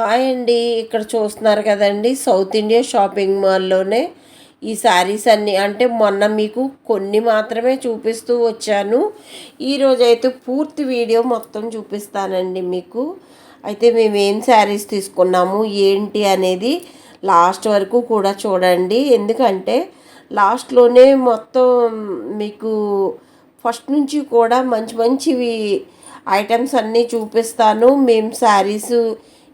Hi అండి. ఇక్కడ చూస్తున్నారు కదండి సౌత్ ఇండియా షాపింగ్ మాల్లోనే ఈ శారీస్ అన్నీ. అంటే మొన్న మీకు కొన్ని మాత్రమే చూపిస్తూ వచ్చాను. ఈరోజు అయితే పూర్తి వీడియో మొత్తం చూపిస్తానండి మీకు. అయితే మేము ఏం శారీస్ తీసుకున్నాము ఏంటి అనేది లాస్ట్ వరకు కూడా చూడండి. ఎందుకంటే లాస్ట్లోనే మొత్తం మీకు ఫస్ట్ నుంచి కూడా మంచి మంచివి ఐటమ్స్ అన్నీ చూపిస్తాను. మేము శారీస్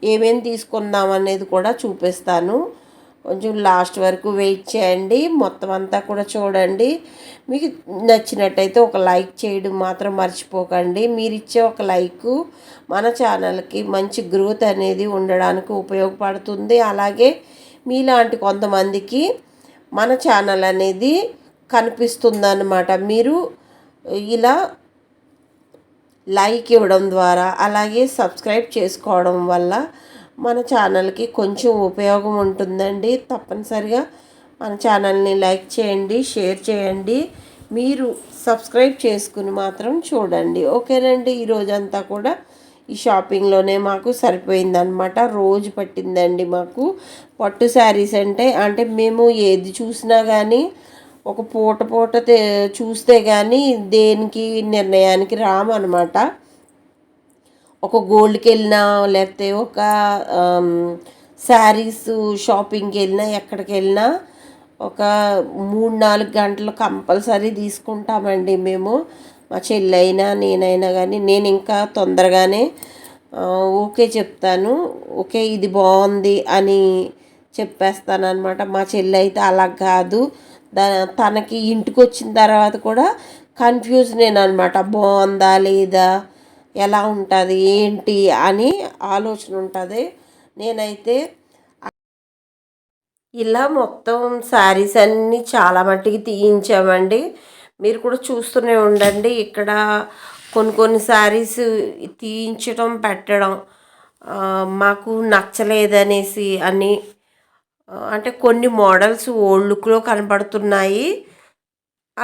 ఏమేమి తీసుకున్నాం అనేది కూడా చూపిస్తాను. కొంచెం లాస్ట్ వరకు వెయిట్ చేయండి. మొత్తం అంతా కూడా చూడండి. మీకు నచ్చినట్టయితే ఒక లైక్ చేయడం మాత్రం మర్చిపోకండి. మీరు ఇచ్చే ఒక లైక్ మన ఛానల్కి మంచి గ్రోత్ అనేది ఉండడానికి ఉపయోగపడుతుంది. అలాగే మీలాంటి కొంతమందికి మన ఛానల్ అనేది కనిపిస్తుందన్నమాట. మీరు ఇలా లైక్ ఇవ్వడం ద్వారా అలాగే సబ్స్క్రైబ్ చేసుకోవడం వల్ల మన ఛానల్కి కొంచెం ఉపయోగం ఉంటుందండి. తప్పనిసరిగా మన ఛానల్ని లైక్ చేయండి షేర్ చేయండి. మీరు సబ్స్క్రైబ్ చేసుకుని మాత్రం చూడండి. ఓకేనండి ఈరోజంతా కూడా ఈ షాపింగ్లోనే మాకు సరిపోయిందనమాట రోజు పట్టిందండి మాకు. పట్టు శారీస్ అంటే అంటే మేము ఏది చూసినా కానీ ఒక పూట పూట చూస్తే కానీ దేనికి నిర్ణయానికి రామన్నమాట. ఒక గోల్డ్కి వెళ్ళినా లేకపోతే ఒక శారీస్ షాపింగ్కి వెళ్ళినా ఎక్కడికి వెళ్ళినా ఒక మూడు నాలుగు గంటలు కంపల్సరీ తీసుకుంటామండి మేము. మా చెల్లైనా నేనైనా కానీ నేను ఇంకా తొందరగానే ఓకే చెప్తాను. ఓకే ఇది బాగుంది అని చెప్పేస్తాను అనమాట మా చెల్లి అయితే అలా కాదు. తనకి ఇంటికి వచ్చిన తర్వాత కూడా కన్ఫ్యూజ్ నేను అనమాట బాగుందా లేదా? ఎలా ఉంటుంది? ఏంటి? అని ఆలోచన ఉంటుంది. నేనైతే ఇలా మొత్తం శారీస్ అన్నీ చాలా మట్టికి తీయించామండి. మీరు కూడా చూస్తూనే ఉండండి. ఇక్కడ కొన్ని కొన్ని శారీస్ తీయించడం పెట్టడం మాకు నచ్చలేదనేసి అని అంటే కొన్ని మోడల్స్ ఓల్డ్ లుక్లో కనపడుతున్నాయి.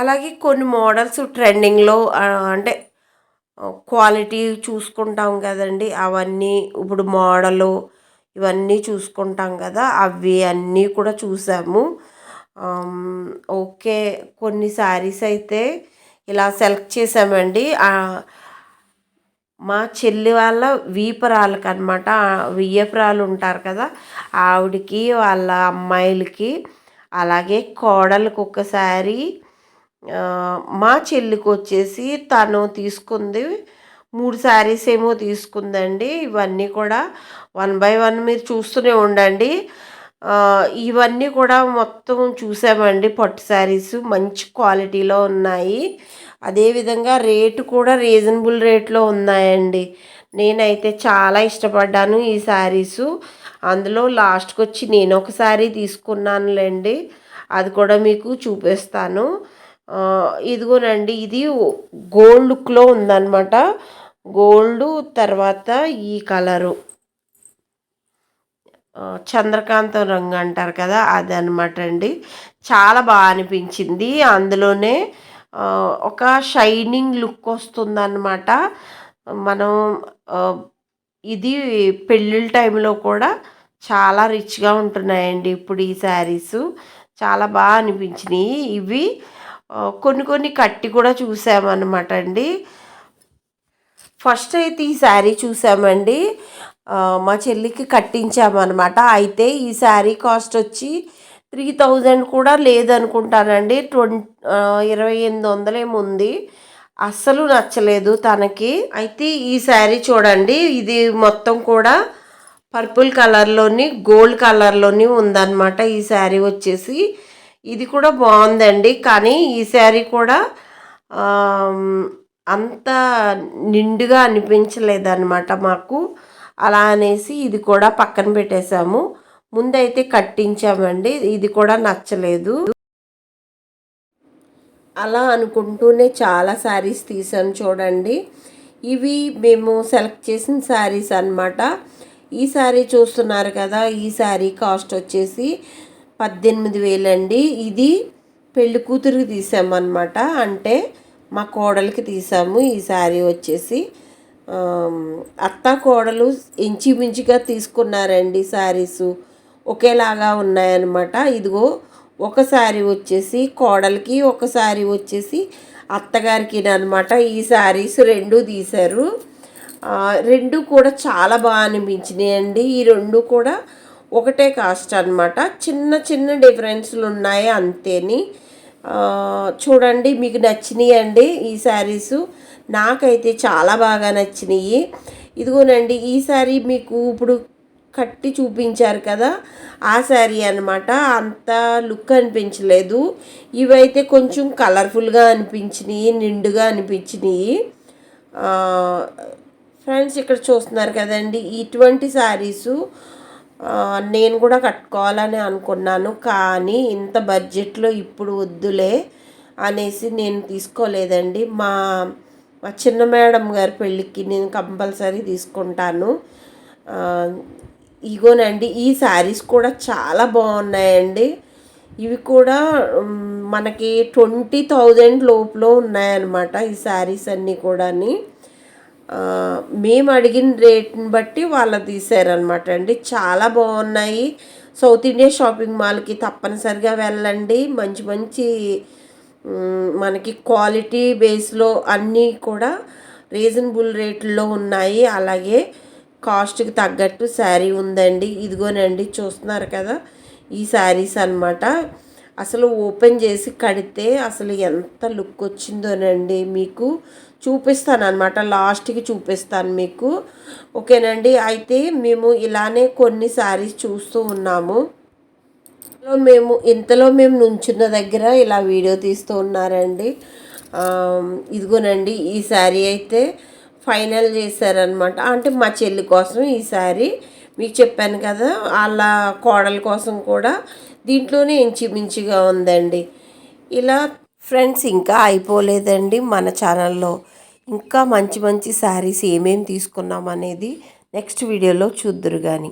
అలాగే కొన్ని మోడల్స్ ట్రెండింగ్లో అంటే క్వాలిటీ చూసుకుంటాం కదండి. అవన్నీ ఇప్పుడు మోడలు ఇవన్నీ చూసుకుంటాం కదా అవి అన్నీ కూడా చూసాము. ఓకే కొన్ని శారీస్ అయితే ఇలా సెలెక్ట్ చేసామండి. మా చెల్లి వాళ్ళ వీపరాలకు అనమాట వియ్యపురాలు ఉంటారు కదా ఆవిడకి వాళ్ళ అమ్మాయిలకి అలాగే కోడలకు ఒకసారి మా చెల్లికి వచ్చేసి తను తీసుకుంది మూడు శారీస్ ఏమో తీసుకుందండి. ఇవన్నీ కూడా వన్ బై వన్ మీరు చూస్తూనే ఉండండి. ఇవన్నీ కూడా మొత్తం చూసామండి. పట్టు శారీస్ మంచి క్వాలిటీలో ఉన్నాయి. అదేవిధంగా రేటు కూడా రీజనబుల్ రేట్లో ఉన్నాయండి. నేనైతే చాలా ఇష్టపడ్డాను ఈ శారీసు. అందులో లాస్ట్కి వచ్చి నేను ఒక శారీ తీసుకున్నానులేండి. అది కూడా మీకు చూపిస్తాను. ఇదిగోనండి ఇది గోల్డ్ లుక్లో ఉందన్నమాట. గోల్డ్ తర్వాత ఈ కలరు. చంద్రకాంతం రంగు అంటారు కదా అది అనమాట అండి చాలా బాగా అనిపించింది. అందులోనే ఒక షైనింగ్ లుక్ వస్తుందన్నమాట. మనం ఇది పెళ్ళిళ్ళ టైంలో కూడా చాలా రిచ్గా ఉంటున్నాయండి ఇప్పుడు ఈ శారీసు. చాలా బాగా అనిపించినాయి. ఇవి కొన్ని కొన్ని కట్టి కూడా చూసామన్నమాట అండి. ఫస్ట్ అయితే ఈ శారీ చూసామండి. మా చెల్లికి కట్టించామన్నమాట. అయితే ఈ శారీ కాస్ట్ వచ్చి త్రీ థౌజండ్ కూడా లేదనుకుంటానండి. ట్వం ఇరవై ఎనిమిది వందలేముంది. అస్సలు నచ్చలేదు తనకి. అయితే ఈ శారీ చూడండి ఇది మొత్తం కూడా పర్పుల్ కలర్లోని గోల్డ్ కలర్లోని ఉందన్నమాట ఈ శారీ వచ్చేసి. ఇది కూడా బాగుందండి. కానీ ఈ శారీ కూడా అంత నిండుగా అనిపించలేదన్నమాట మాకు. అలా అనేసి ఇది కూడా పక్కన పెట్టేశాము. ముందైతే కట్టించామండి. ఇది కూడా నచ్చలేదు. అలా అనుకుంటూనే చాలా శారీస్ తీసాను చూడండి. ఇవి మేము సెలెక్ట్ చేసిన శారీస్ అనమాట ఈ శారీ చూస్తున్నారు కదా ఈ శారీ కాస్ట్ వచ్చేసి పద్దెనిమిది వేలండి. ఇది పెళ్ళి కూతురికి తీసామన్నమాట. అంటే మా కోడలికి తీసాము. ఈ శారీ వచ్చేసి అత్త కోడలు ఇంచుమించుగా తీసుకున్నారండి శారీసు. ఒకేలాగా ఉన్నాయన్నమాట. ఇదిగో ఒక శారీ వచ్చేసి కోడలికి ఒకసారి వచ్చేసి అత్తగారికి అనమాట ఈ శారీస్ రెండు తీశారు. రెండు కూడా చాలా బాగా అనిపించినాయి అండి ఈ రెండు కూడా ఒకటే కాస్ట్ అన్నమాట. చిన్న చిన్న డిఫరెన్స్లు ఉన్నాయి అంతేని. చూడండి మీకు నచ్చినాయి అండి ఈ శారీస్ నాకైతే చాలా బాగా నచ్చినాయి. ఇదిగోనండి ఈ శారీ మీకు ఇప్పుడు కట్టి చూపించారు కదా ఆ శారీ అనమాట అంత లుక్ అనిపించలేదు. ఇవైతే కొంచెం కలర్ఫుల్గా అనిపించినాయి నిండుగా అనిపించినాయి. ఫ్రెండ్స్ ఇక్కడ చూస్తున్నారు కదండి ఇటువంటి శారీసు నేను కూడా కట్టుకోవాలని అనుకున్నాను కానీ ఇంత బడ్జెట్లో ఇప్పుడు వద్దులే అనేసి నేను తీసుకోలేదండి. మా మా చిన్న మేడం గారి పెళ్ళికి నేను కంపల్సరీ తీసుకుంటాను. ఇగోనండి ఈ శారీస్ కూడా చాలా బాగున్నాయండి. ఇవి కూడా మనకి ట్వంటీ థౌజండ్ లోపల ఉన్నాయన్నమాట ఈ శారీస్ అన్నీ కూడాని. మేము అడిగిన రేట్ని బట్టి వాళ్ళు తీసారనమాట అండి. చాలా బాగున్నాయి. సౌత్ ఇండియా షాపింగ్ మాల్కి తప్పనిసరిగా వెళ్ళండి. మంచి మంచి మనకి క్వాలిటీ బేస్లో అన్నీ కూడా రీజనబుల్ రేట్లో ఉన్నాయి. అలాగే కాస్ట్కి తగ్గట్టు శారీ ఉందండి. ఇదిగోనండి చూస్తున్నారు కదా? ఈ శారీస్ అన్నమాట. అసలు ఓపెన్ చేసి కడితే అసలు ఎంత లుక్ వచ్చిందోనండి మీకు. చూపిస్తాను అనమాట లాస్ట్కి చూపిస్తాను మీకు. ఓకేనండి అయితే మేము ఇలానే కొన్ని శారీస్ చూస్తూ ఉన్నాము. మేము ఇంతలో మేము నుంచున్న దగ్గర ఇలా వీడియో తీస్తూ ఉన్నారండి. ఇదిగోనండి ఈ శారీ అయితే ఫైనల్ చేశారనమాట అంటే మా చెల్లి కోసం ఈ శారీ మీకు చెప్పాను కదా వాళ్ళ కోడల కోసం కూడా దీంట్లోనే ఇంచుమించుగా ఉందండి. ఇలా ఫ్రెండ్స్ ఇంకా అయిపోలేదండి మన ఛానల్లో. ఇంకా మంచి మంచి శారీస్ ఏమేమి తీసుకున్నాం అనేది నెక్స్ట్ వీడియోలో చూద్దురు కానీ